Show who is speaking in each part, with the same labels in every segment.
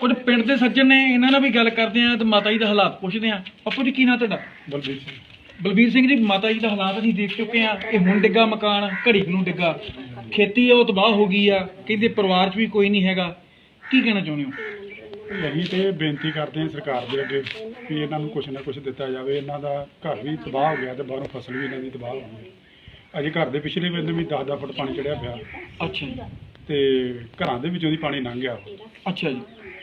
Speaker 1: ਕੁਝ ਪਿੰਡ ਦੇ ਸੱਜਣ ਨੇ ਇਹਨਾਂ ਨਾਲ ਵੀ ਗੱਲ ਕਰਦੇ ਆ ਤੇ ਮਾਤਾ ਜੀ ਦਾ ਹਾਲਾਤ ਪੁੱਛਦੇ ਆ। ਪੱਪੂ ਜੀ ਕੀ ਨਾਂ ਤੁਹਾਡਾ?
Speaker 2: ਬਲਬੀਰ ਸਿੰਘ।
Speaker 1: ਬਲਬੀਰ ਸਿੰਘ ਜੀ ਮਾਤਾ ਜੀ ਦਾ ਹਾਲਾਤ ਅਸੀਂ ਦੇਖ ਚੁੱਕੇ ਆ। ਇਹ ਹੁਣ ਡਿੱਗਾ ਮਕਾਨ ਘੜੀ ਕੁ ਨੂੰ ਡਿੱਗਾ। ਖੇਤੀ ਉਹ ਤਬਾਹ ਹੋ ਗਈ ਆ। ਕਹਿੰਦੇ ਪਰਿਵਾਰ 'ਚ ਵੀ ਕੋਈ ਨਹੀਂ ਹੈਗਾ। ਕੀ ਕਹਿਣਾ ਚਾਹੁੰਦੇ ਹੋ?
Speaker 2: ਅਸੀਂ ਤੇ ਬੇਨਤੀ ਕਰਦੇ ਹਾਂ ਸਰਕਾਰ ਦੇ ਅੱਗੇ ਵੀ ਇਹਨਾਂ ਨੂੰ ਕੁਝ ਨਾ ਕੁਝ ਦਿੱਤਾ ਜਾਵੇ। ਇਹਨਾਂ ਦਾ ਘਰ ਵੀ ਤਬਾਹ ਹੋ ਗਿਆ ਤੇ ਬਾਹਰੋਂ ਫਸਲ ਵੀ ਇਹਨਾਂ ਦੀ ਤਬਾਹ ਹੋ ਗਈ। ਅਜੇ ਘਰ ਦੇ ਪਿਛਲੇ ਬੰਦੇ ਵੀ 10-10 ਫੁੱਟ ਪਾਣੀ ਚੜਿਆ ਪਿਆ।
Speaker 1: ਅੱਛਾ
Speaker 2: ਤੇ ਘਰਾਂ ਦੇ ਵਿੱਚੋਂ ਦੀ ਪਾਣੀ ਲੰਘ ਗਿਆ
Speaker 1: ਅੱਛਾ ਜੀ।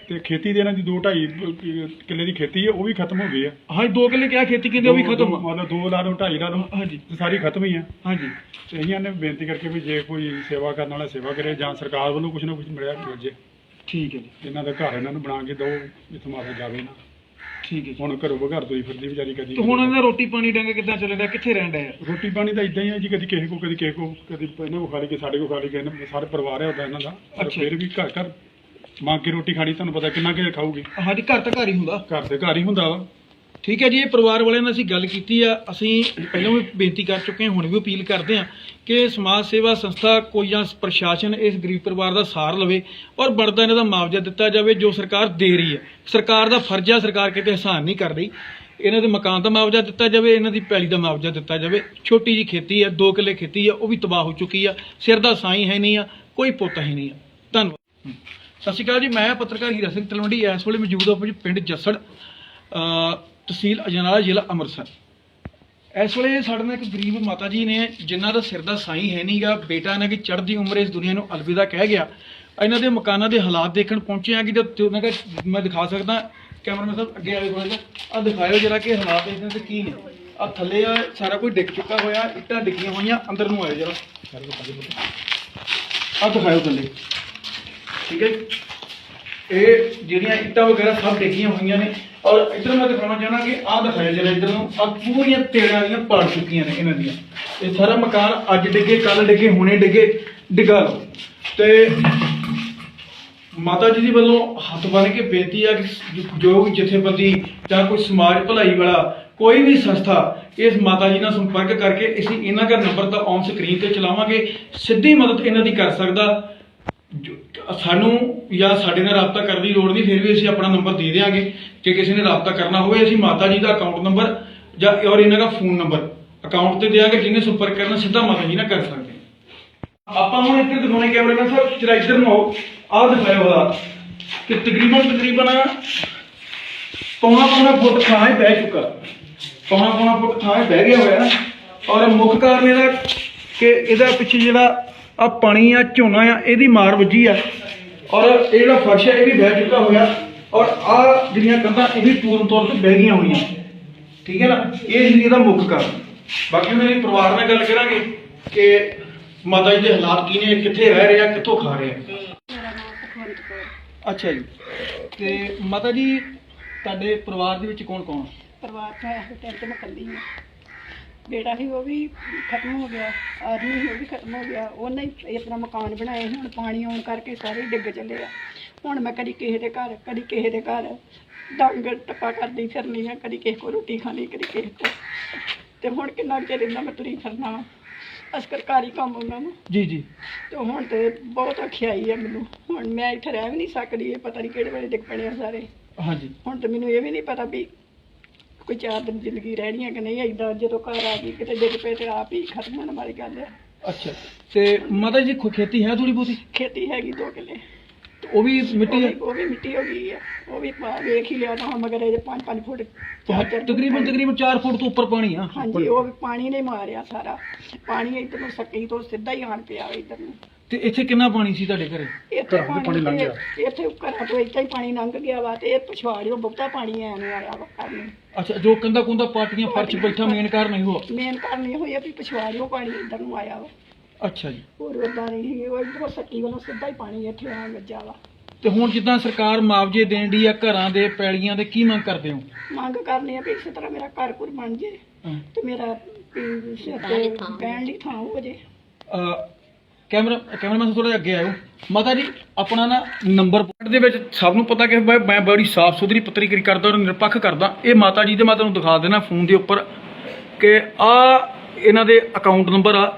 Speaker 2: ਤੇ ਖੇਤੀ ਦੇ ਇਹਨਾਂ ਦੀ 2.5 ਕਿੱਲੇ ਦੀ ਖੇਤੀ ਹੈ ਉਹ ਵੀ ਖਤਮ ਹੋ ਗਈ ਹੈ
Speaker 1: ਹਾਂ ਦੋ ਕਿੱਲੇ ਕਿਹਾ ਖੇਤੀ ਕਹਿੰਦੇ ਉਹ ਵੀ ਖਤਮ।
Speaker 2: ਮਤਲਬ 2 ਲਾ ਲਓ 2.5 ਲਾ ਲਓ
Speaker 1: ਹਾਂਜੀ
Speaker 2: ਸਾਰੀ ਖਤਮ ਹੀ ਆ।
Speaker 1: ਹਾਂਜੀ
Speaker 2: ਤੇ ਅਸੀਂ ਨੇ ਬੇਨਤੀ ਕਰਕੇ ਵੀ ਜੇ ਕੋਈ ਸੇਵਾ ਕਰਨ ਵਾਲਾ ਸੇਵਾ ਕਰੇ ਜਾਂ ਸਰਕਾਰ ਵੱਲੋਂ ਕੁਝ ਨਾ ਕੁਝ ਮਿਲਿਆ ਮਿਲ ਜੇ।
Speaker 1: ਠੀਕ ਹੈ ਜੀ।
Speaker 2: ਇਹਨਾਂ ਦਾ ਘਰ ਇਹਨਾਂ ਨੂੰ ਬਣਾ ਕੇ ਦਿਓ ਜਿੱਥੋਂ ਮਾਤਾ ਜਾਵੇ ਨਾ।
Speaker 1: ਠੀਕ ਹੈ ਜੀ।
Speaker 2: ਹੁਣ ਘਰੋਂ ਬਘਰ ਤੋਂ ਹੀ ਫਿਰਦੀ ਵਿਚਾਰੀ ਕਦੀ
Speaker 1: ਤੇ ਹੁਣ ਇਹਨਾਂ ਰੋਟੀ ਪਾਣੀ ਡੰਗ ਕਿੱਦਾਂ ਚੱਲਦਾ? ਕਿੱਥੇ ਰਹਿਣ ਡਿਆ?
Speaker 2: ਰੋਟੀ ਪਾਣੀ ਤਾਂ ਇਦਾਂ ਹੀ ਹੈ ਜੀ ਕਦੀ ਕਿਸੇ ਕੋ ਕਦੀ ਕਿਸੇ ਕੋ ਕਦੀ ਇਹਨਾਂ ਕੋ ਖਾ ਲਈ ਕਿ ਸਾਡੇ ਕੋ ਖਾ ਲਈ ਕਿ ਇਹਨਾਂ ਸਾਰੇ ਪਰਿਵਾਰ ਹੈ ਉਹਦਾ ਇਹਨਾਂ ਦਾ। ਪਰ
Speaker 1: ਅੱਛਾ।
Speaker 2: ਫਿਰ ਵੀ ਘਰ ਘਰ ਮੰਗ ਕੇ ਰੋਟੀ ਖਾਣੀ ਤੁਹਾਨੂੰ ਪਤਾ ਕਿੰਨਾ ਕਿ ਖਾਊਗੀ।
Speaker 1: ਹਾਂਜੀ ਘਰ ਤਾਂ ਘਰ ਹੀ ਹੁੰਦਾ।
Speaker 2: ਘਰ ਦੇ ਘਰ ਹੀ ਹੁੰਦਾ ਵਾ।
Speaker 1: ਠੀਕ ਹੈ ਜੀ, ਇਹ ਪਰਿਵਾਰ ਵਾਲਿਆਂ ਨਾਲ ਅਸੀਂ ਗੱਲ ਕੀਤੀ ਆ। ਅਸੀਂ ਪਹਿਲਾਂ ਵੀ ਬੇਨਤੀ ਕਰ ਚੁੱਕੇ ਹਾਂ, ਹੁਣ ਵੀ ਅਪੀਲ ਕਰਦੇ ਹਾਂ ਕਿ ਸਮਾਜ ਸੇਵਾ ਸੰਸਥਾ ਕੋਈ ਜਾਂ ਪ੍ਰਸ਼ਾਸਨ ਇਸ ਗਰੀਬ ਪਰਿਵਾਰ ਦਾ ਸਾਰ ਲਵੇ ਔਰ ਬਣਦਾ ਇਹਨਾਂ ਦਾ ਮੁਆਵਜ਼ਾ ਦਿੱਤਾ ਜਾਵੇ ਜੋ ਸਰਕਾਰ ਦੇ ਰਹੀ ਹੈ। ਸਰਕਾਰ ਦਾ ਫਰਜ਼ ਹੈ ਸਰਕਾਰ ਕਿਤੇ ਅਹਿਸਾਨ ਨਹੀਂ ਕਰ ਰਹੀ। ਇਹਨਾਂ ਦੇ ਮਕਾਨ ਦਾ ਮੁਆਵਜ਼ਾ ਦਿੱਤਾ ਜਾਵੇ, ਇਹਨਾਂ ਦੀ ਪੈਲੀ ਦਾ ਮੁਆਵਜ਼ਾ ਦਿੱਤਾ ਜਾਵੇ। ਛੋਟੀ ਜੀ ਖੇਤੀ ਹੈ 2 ਕਿੱਲੇ ਖੇਤੀ ਹੈ, ਉਹ ਵੀ ਤਬਾਹ ਹੋ ਚੁੱਕੀ ਆ। ਸਿਰ ਦਾ ਸਾਈਂ ਹੈ ਨਹੀਂ ਆ, ਕੋਈ ਪੁੱਤ ਹੈ ਨਹੀਂ ਆ। ਧੰਨਵਾਦ। ਸਤਿ ਸ਼੍ਰੀ ਅਕਾਲ ਜੀ, ਮੈਂ ਪੱਤਰਕਾਰ ਹੀਰਾ ਸਿੰਘ ਤਲਵੰਡੀ, ਇਸ ਵੇਲੇ ਮੌਜੂਦ ਹਾਂ ਜੀ ਪਿੰਡ ਜੱਸੜ। ਤਹਿਸੀਲ ਅਜਨਾਲਾ ਜ਼ਿਲ੍ਹਾ ਅੰਮ੍ਰਿਤਸਰ। ਇਸ ਵੇਲੇ ਸਾਡੇ ਨਾਲ ਇੱਕ ਗਰੀਬ ਮਾਤਾ ਜੀ ਨੇ, ਜਿਨ੍ਹਾਂ ਦਾ ਸਿਰ ਦਾ ਸਾਈਂ ਹੈ ਨਹੀਂਗਾ ਬੇਟਾ ਇਹਨਾਂ ਕਿ ਚੜ੍ਹਦੀ ਉਮਰ ਇਸ ਦੁਨੀਆ ਨੂੰ ਅਲਵਿਦਾ ਕਹਿ ਗਿਆ। ਇਹਨਾਂ ਦੇ ਮਕਾਨਾਂ ਦੇ ਹਾਲਾਤ ਦੇਖਣ ਪਹੁੰਚੇ ਆ ਕਿ ਜਦ ਉਹਨਾਂ ਦਾ ਮੈਂ ਦਿਖਾ ਸਕਦਾ, ਕੈਮਰਾਮੈਨ ਸਾਹਿਬ ਅੱਗੇ ਆਵੇ ਥੋੜਾ ਆ ਦਿਖਾਇਓ ਜਰਾ ਕਿ ਹਾਲਾਤ ਇਹਨਾਂ ਦੇ ਕੀ ਨੇ। ਆ ਥੱਲੇ ਆ, ਸਾਰਾ ਕੁਝ ਡਿੱਗ ਚੁੱਕਾ ਹੋਇਆ, ਇੱਟਾਂ ਡਿੱਗੀਆਂ ਹੋਈਆਂ, ਅੰਦਰ ਨੂੰ ਆਇਓ ਜਰਾ। ਆ ਦਿਖਾਇਓ ਥੱਲੇ। ਠੀਕ ਹੈ ਇਹ ਜਿਹੜੀਆਂ ਇੱਟਾਂ ਵਗੈਰਾ ਸਭ ਡਿੱਗੀਆਂ ਹੋਈਆਂ ਨੇ। ਔਰ ਇੱਧਰ ਮੈਂ ਦਿਖਾਉਣਾ ਚਾਹਣਾ ਕਿ ਆਹ ਦਿਖਾਇਆ ਜਿਹੜਾ ਇੱਧਰ ਨੂੰ ਆ ਪੂਰੀਆਂ ਤੇੜਾਂ ਦੀਆਂ ਪੜ ਚੁੱਕੀਆਂ ਨੇ ਇਹਨਾਂ ਦੀਆਂ। ਇਹ ਸਾਰਾ ਮਕਾਨ ਅੱਜ ਡਿੱਗੇ ਕੱਲ ਡਿੱਗੇ, ਹੁਣੇ ਡਿੱਗੇ, ਡਿੱਗਾ ਲਓ। ਤੇ ਮਾਤਾ ਜੀ ਦੀ ਵੱਲੋਂ ਹੱਥ ਬੰਨ੍ਹ ਕੇ ਬੇਨਤੀ ਆ ਕਿ ਜੋ ਵੀ ਜਥੇਬੰਦੀ ਜਾਂ ਕੋਈ ਸਮਾਜ ਭਲਾਈ ਵਾਲਾ, ਕੋਈ ਵੀ ਸੰਸਥਾ, ਇਸ ਮਾਤਾ ਜੀ ਨਾਲ ਸੰਪਰਕ ਕਰਕੇ ਅਸੀਂ ਇਹਨਾਂ ਦਾ ਨੰਬਰ ਤਾਂ ਔਨ ਸਕਰੀਨ ਤੇ ਚਲਾਵਾਂਗੇ। ਸਿੱਧੀ ਮਦਦ ਇਹਨਾਂ ਦੀ ਕਰ ਸਕਦਾ। ਸਾਨੂੰ ਜਾਂ ਸਾਡੇ ਨਾਲ ਰਾਬਤਾ ਕਰਨ ਦੀ ਲੋੜ ਨਹੀਂ, ਫਿਰ ਵੀ ਅਸੀਂ ਆਪਣਾ ਨੰਬਰ ਦੇ ਦਿਆਂਗੇ। ਕਿ ਕਿਸੇ ਨੇ ਰਾਬਤਾ ਕਰਨਾ ਹੋਵੇ, ਅਸੀਂ ਮਾਤਾ ਜੀ ਦਾ ਅਕਾਊਂਟ ਨੰਬਰ ਜਾਂ ਔਰ ਇਹਨਾਂ ਦਾ ਫੋਨ ਨੰਬਰ ਅਕਾਊਂਟ ਤੇ ਦਿਆਂਗੇ, ਜਿਹਨੇ ਸੰਪਰਕ ਕਰਨਾ, ਸਿੱਧਾ ਮਾਤਾ ਜੀ ਨਾਲ ਕਰ ਸਕਦੇ ਆਪਾਂ ਹੁਣ ਇੱਥੇ ਦਿਖਾਉਣੇ ਕੈਮਰਾਮੈਨ ਸਾਹਿਬ ਜਰਾ ਇੱਧਰ ਨੂੰ ਆਓ। ਆਹ ਦਿਖਾਇਓ ਉਹਦਾ ਕਿ ਤਕਰੀਬਨ ਤਕਰੀਬਨ ਪੌਣਾ ਪੌਣਾ ਫੁੱਟ ਥਾਂ ਬਹਿ ਚੁੱਕਾ। ਪੌਣਾ ਪੌਣਾ ਫੁੱਟ ਥਾਂ ਬਹਿ ਗਿਆ ਹੋਇਆ ਔਰ ਮੁੱਖ ਕਾਰਨ ਇਹਦਾ ਕਿ ਇਹਦਾ ਪਿੱਛੇ ਜਿਹੜਾ ਆ ਪਾਣੀ ਆ, ਝੋਨਾ ਆ, ਇਹਦੀ ਮਾਰ ਵੱਜੀ ਆ। ਔਰ ਇਹ ਜਿਹੜਾ ਫਰਸ਼ ਹੈ ਇਹ ਵੀ ਬਹਿ ਚੁੱਕਾ ਹੋਇਆ। ਔਰ ਆ ਜਿਹੜੀਆਂ ਕੰਧਾਂ, ਇਹ ਵੀ ਪੂਰਨ ਤੌਰ ਤੇ ਬਹਿ ਗਈਆਂ ਹੋਈਆਂ। ਠੀਕ ਹੈ ਨਾ? ਇਹ ਸੀ ਇਹਦਾ ਮੁੱਖ ਕਾਰਨ। ਬਾਕੀ ਮੇਰੇ ਪਰਿਵਾਰ ਨਾਲ ਗੱਲ ਕਰਾਂਗੇ ਕਿ ਮਾਤਾ ਜੀ ਦੇ ਹਾਲਾਤ ਕੀ ਨੇ, ਕਿੱਥੇ ਰਹਿ ਰਹੇ ਆ, ਕਿੱਥੋਂ ਖਾ ਰਹੇ ਆ।
Speaker 3: ਮੇਰਾ ਨਾਮ ਸੁਖਵੰਤ ਕੌਰ
Speaker 1: ਅੱਛਾ ਜੀ। ਤੇ ਮਾਤਾ ਜੀ, ਤੁਹਾਡੇ ਪਰਿਵਾਰ ਦੇ ਵਿੱਚ ਕੌਣ ਕੌਣ
Speaker 3: ਪਰਿਵਾਰ ਤੋਂ ਇਸ ਮੈਂ ਇਕੱਲੀ ਹਾਂ। ਬੇਟਾ ਸੀ ਉਹ ਵੀ ਖਤਮ ਹੋ ਗਿਆ ਆਦਮੀ ਸੀ ਉਹ ਵੀ ਖਤਮ ਹੋ ਗਿਆ। ਉਹਨੇ ਹੀ ਆਪਣਾ ਮਕਾਨ ਬਣਾਏ ਸੀ, ਹੁਣ ਪਾਣੀ ਆਉਣ ਕਰਕੇ ਸਾਰੇ ਡਿੱਗ ਚੱਲੇ ਆ। ਹੁਣ ਮੈਂ ਕਦੀ ਕਿਸੇ ਦੇ ਘਰ ਕਦੀ ਕਿਸੇ ਦੇ ਘਰ ਡੰਗ ਟੱਪਾ ਕਰਦੀ ਫਿਰਨੀ ਆ ਕਦੀ ਕਿਸੇ ਕੋ ਰੋਟੀ ਖਾਣੀ ਕਦੀ ਕਿਸੇ ਕੋ ਤੇ ਹੁਣ ਕਿੰਨਾ ਚਿਰ ਇਹਨਾਂ ਮੈਂ ਤੁਰੀ ਫਿਰਨਾ ਵਾ। ਅਸਕਰਕਾਰੀ ਕੰਮ ਉਹਨਾਂ ਨੂੰ।
Speaker 1: ਜੀ ਜੀ।
Speaker 3: ਤੇ ਹੁਣ ਤੇ ਬਹੁਤ ਔਖਿਆਈ ਆ ਮੈਨੂੰ। ਹੁਣ ਮੈਂ ਇੱਥੇ ਰਹਿ ਵੀ ਨਹੀਂ ਸਕਦੀ ਇਹ ਪਤਾ ਨਹੀਂ ਕਿਹੜੇ ਵੇਲੇ ਡਿੱਗ ਪੈਣੇ ਆ ਸਾਰੇ।
Speaker 1: ਹਾਂਜੀ।
Speaker 3: ਹੁਣ ਤੇ ਮੈਨੂੰ ਇਹ ਵੀ ਨਹੀਂ ਪਤਾ ਵੀ ਕੋਈ ਚਾਰ ਦਿਨ ਜ਼ਿੰਦਗੀ ਰਹਿਣੀ ਹੈ ਕਿ ਨਹੀਂ ਏਦਾਂ ਜਦੋਂ ਘਰ ਆ ਗਈ ਕਿਤੇ ਡਿੱਗ ਪਏ ਤੇ ਆਪ ਹੀ ਖਤਮ ਹੋਣ ਵਾਲੀ ਗੱਲ ਹੈ
Speaker 1: ਅੱਛਾ ਤੇ ਮਾਤਾ ਜੀ ਖੁ- ਖੇਤੀ ਹੈ ਥੋੜੀ ਬਹੁਤੀ?
Speaker 3: ਖੇਤੀ ਹੈਗੀ ਦੋ ਕਿੱਲੇ।
Speaker 1: ਤੇ ਉਹ ਵੀ
Speaker 3: ਉਹ
Speaker 1: ਮਿੱਟੀ
Speaker 3: ਵੀ ਉਹ ਵੀ ਮਿੱਟੀ ਹੋ ਗਈ ਹੈ ਉਹ ਵੀ ਪਾ- ਵੇਖ ਹੀ ਲਿਆ ਤਾਂ ਮਗਰ ਇਹ 5-5 ਫੁੱਟ ਚਾਰ ਚਾਰ ਫੁੱਟ
Speaker 1: ਤਕਰੀਬਨ ਤਕਰੀਬਨ 4 ਫੁੱਟ ਤੋਂ ਉੱਪਰ ਪਾਣੀ ਆ।
Speaker 3: ਹਾਂਜੀ ਉਹ ਵੀ ਪਾਣੀ ਨੇ ਮਾਰਿਆ ਸਾਰਾ। ਪਾਣੀ ਇੱਧਰ ਨੂੰ ਸੱਕੀ ਤੋਂ ਸਿੱਧਾ ਹੀ ਆਣ ਪਿਆ ਇੱਧਰ ਨੂੰ।
Speaker 1: ਤੇ ਇੱਥੇ ਕਿੰਨਾ ਪਾਣੀ ਸੀ ਤੁਹਾਡੇ ਘਰੇ?
Speaker 3: ਇੱਥੇ
Speaker 2: ਘਰਾਂ ਪਾਣੀ ਲੰਘ ਗਿਆ।
Speaker 3: ਇੱਥੇ ਘਰਾਂ ਤੋਂ ਇੱਥੇ ਹੀ ਪਾਣੀ ਲੰਘ ਗਿਆ ਵਾ ਤੇ ਇਹ ਪਛਵਾੜਿਓ ਬਹੁਤਾ ਪਾਣੀ ਨੂੰ ਆਇਆ ਵਾ ਘਰ ਨੂੰ।
Speaker 1: ਅੱਛਾ ਜੋ ਕੰਦਾ ਕੁੰਦਾ ਪਾਟੀਆਂ ਫਰਸ਼ ਬੈਠਾ ਮੇਨ ਕਾਰਨ ਇਹੋ ਆ।
Speaker 3: ਮੇਨ ਕਾਰਨ ਇਹ ਹੋਇਆ ਵੀ ਪਛਵਾੜਿਓ ਪਾਣੀ ਇੱਧਰ ਨੂੰ ਆਇਆ ਵਾ।
Speaker 1: ਅੱਛਾ ਜੀ।
Speaker 3: ਹੋਰ ਉਦਾਂ ਨਹੀਂ ਸੀ ਉਹ ਇੱਧਰੋਂ ਸੱਕੀ ਵੱਲੋਂ ਸਿੱਧਾ ਹੀ ਪਾਣੀ ਇੱਥੇ ਆਣ ਵੱਜਾ ਵਾ।
Speaker 1: ਤੇ ਹੁਣ ਜਿੱਦਾਂ ਸਰਕਾਰ ਮੁਆਵਜ਼ੇ ਦੇਣ ਦੀ ਆ ਘਰਾਂ ਦੇ ਪੈਲੀਆਂ ਦੇ ਕੀ ਮੰਗ ਕਰਦੇ ਹੋ?
Speaker 3: ਮੰਗ ਕਰਨੀ ਆ ਵੀ ਇਸੇ ਤਰ੍ਹਾਂ ਮੇਰਾ ਘਰ ਘੁਰ ਬਣ ਜੇ
Speaker 1: ਹਾਂ।
Speaker 3: ਤੇ ਮੇਰਾ ਵੀ ਸਿਰ ਤੇ ਬਹਿਣ ਲਈ ਥਾਂ। ਹੋ ਜੇ।
Speaker 1: ਅ, ਕੈਮਰਾ ਕੈਮਰਾਮੈਨ ਥੋੜਾ ਅੱਗੇ ਆਇਓ। ਮਾਤਾ ਜੀ, ਆਪਣਾ ਨਾ ਨੰਬਰ ਪੁਆਇੰਟ ਦੇ ਵਿੱਚ ਸਭ ਨੂੰ ਪਤਾ ਕਿ ਮੈਂ ਮੈਂ ਬੜੀ ਸਾਫ਼ ਸੁਥਰੀ ਪੱਤਰੀਕਾਰੀ ਕਰਦਾ ਔਰ ਨਿਰਪੱਖ ਕਰਦਾ। ਇਹ ਮਾਤਾ ਜੀ ਦੇ ਮੈਂ ਤੁਹਾਨੂੰ ਦਿਖਾ ਦੇਣਾ ਫੋਨ ਦੇ ਉੱਪਰ ਕਿ ਆ ਇਹਨਾਂ ਦੇ ਅਕਾਊਂਟ ਨੰਬਰ ਆ।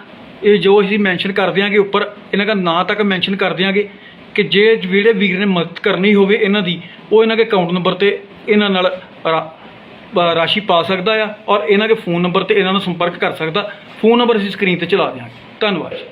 Speaker 1: ਇਹ ਜੋ ਅਸੀਂ ਮੈਂਸ਼ਨ ਕਰ ਦਿਆਂਗੇ ਉੱਪਰ, ਇਹਨਾਂ ਦਾ ਨਾਂ ਤੱਕ ਮੈਂਸ਼ਨ ਕਰ ਦਿਆਂਗੇ ਕਿ ਜੇ ਜਿਹੜੇ ਵੀਰ ਨੇ ਮਦਦ ਕਰਨੀ ਹੋਵੇ ਇਹਨਾਂ ਦੀ, ਉਹ ਇਹਨਾਂ ਦੇ ਅਕਾਊਂਟ ਨੰਬਰ ਤੇ ਇਹਨਾਂ ਨਾਲ ਰਾਸ਼ੀ ਪਾ ਸਕਦਾ ਆ ਔਰ ਇਹਨਾਂ ਦੇ ਫੋਨ ਨੰਬਰ ਤੇ ਇਹਨਾਂ ਨੂੰ ਸੰਪਰਕ ਕਰ ਸਕਦਾ। ਫੋਨ ਨੰਬਰ ਅਸੀਂ ਸਕਰੀਨ ਤੇ ਚਲਾ ਦਿਆਂਗੇ। ਧੰਨਵਾਦ ਜੀ।